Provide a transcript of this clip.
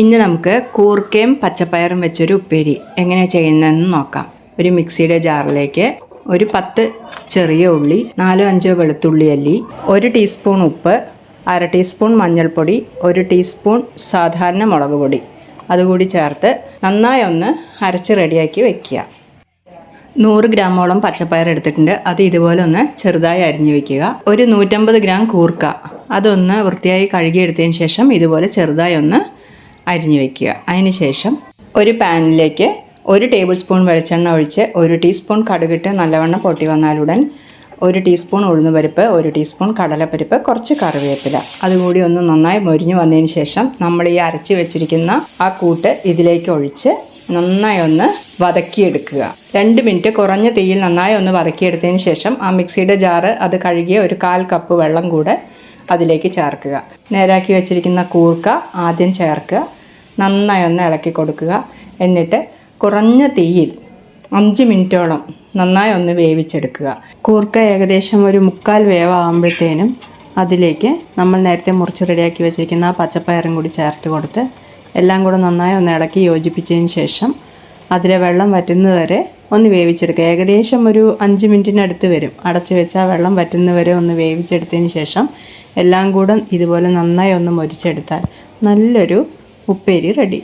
ഇനി നമുക്ക് കൂർക്കയും പച്ചപ്പയറും വെച്ചൊരു ഉപ്പേരി എങ്ങനെയാണ് ചെയ്യുന്നതെന്ന് നോക്കാം. ഒരു മിക്സിയുടെ ജാറിലേക്ക് ഒരു പത്ത് ചെറിയ ഉള്ളി നാലോ അഞ്ചോ വെളുത്തുള്ളി അല്ലി ഒരു ടീസ്പൂൺ ഉപ്പ് അര ടീസ്പൂൺ മഞ്ഞൾപ്പൊടി ഒരു ടീസ്പൂൺ സാധാരണ മുളക് പൊടി. അതുകൂടി ചേർത്ത് നന്നായി ഒന്ന് അരച്ച് റെഡിയാക്കി വെക്കുക. നൂറ് ഗ്രാമോളം പച്ചപ്പയർ എടുത്തിട്ടുണ്ട്. അത് ഇതുപോലെ ഒന്ന് ചെറുതായി അരിഞ്ഞു വെക്കുക. ഒരു നൂറ്റമ്പത് ഗ്രാം കൂർക്ക. അതൊന്ന് വൃത്തിയായി കഴുകിയെടുത്തതിന് ശേഷം ഇതുപോലെ ചെറുതായി ഒന്ന് അരിഞ്ഞു വയ്ക്കുക അതിന് ശേഷം ഒരു പാനിലേക്ക് ഒരു ടേബിൾ സ്പൂൺ വെളിച്ചെണ്ണ ഒഴിച്ച് ഒരു ടീസ്പൂൺ കടുകിട്ട് നല്ലവണ്ണം പൊട്ടി വന്നാലുടൻ ഒരു ടീസ്പൂൺ ഉഴുന്നുപരിപ്പ് ഒരു ടീസ്പൂൺ കടലപ്പരിപ്പ് കുറച്ച് കറിവേപ്പില. അതുകൂടി ഒന്ന് നന്നായി മൊരിഞ്ഞു വന്നതിന് ശേഷം നമ്മൾ ഈ അരച്ച് വെച്ചിരിക്കുന്ന ആ കൂട്ട് ഇതിലേക്ക് ഒഴിച്ച് നന്നായി ഒന്ന് വതക്കിയെടുക്കുക. രണ്ട് മിനിറ്റ് കുറഞ്ഞ തീയിൽ നന്നായി ഒന്ന് വതക്കിയെടുത്തതിന് ശേഷം ആ മിക്സിയുടെ ജാറ് അത് കഴുകിയ ഒരു കാൽ കപ്പ് വെള്ളം കൂടെ അതിലേക്ക് ചേർക്കുക. നേരാക്കി വെച്ചിരിക്കുന്ന കൂർക്ക ആദ്യം ചേർക്കുക. നന്നായി ഒന്ന് ഇളക്കി കൊടുക്കുക. എന്നിട്ട് കുറഞ്ഞ തീയിൽ അഞ്ച് മിനിറ്റോളം നന്നായി ഒന്ന് വേവിച്ചെടുക്കുക. കൂർക്ക ഏകദേശം ഒരു മുക്കാൽ വേവാകുമ്പോഴത്തേനും അതിലേക്ക് നമ്മൾ നേരത്തെ മുറിച്ച് റെഡിയാക്കി വെച്ചിരിക്കുന്ന ആ പച്ചപ്പയറും കൂടി ചേർത്ത് കൊടുത്ത് എല്ലാം കൂടെ നന്നായി ഒന്ന് ഇളക്കി യോജിപ്പിച്ചതിന് ശേഷം അതിലെ വെള്ളം വറ്റുന്നതുവരെ ഒന്ന് വേവിച്ചെടുക്കുക. ഏകദേശം ഒരു അഞ്ച് മിനിറ്റിനടുത്ത് വരും. അടച്ച് വെച്ചാൽ വെള്ളം വറ്റുന്നവരെ ഒന്ന് വേവിച്ചെടുത്തതിന് ശേഷം എല്ലാം കൂടെ ഇതുപോലെ നന്നായി ഒന്ന് മൊരിച്ചെടുത്താൽ നല്ലൊരു ഉപ്പേരി റെഡി.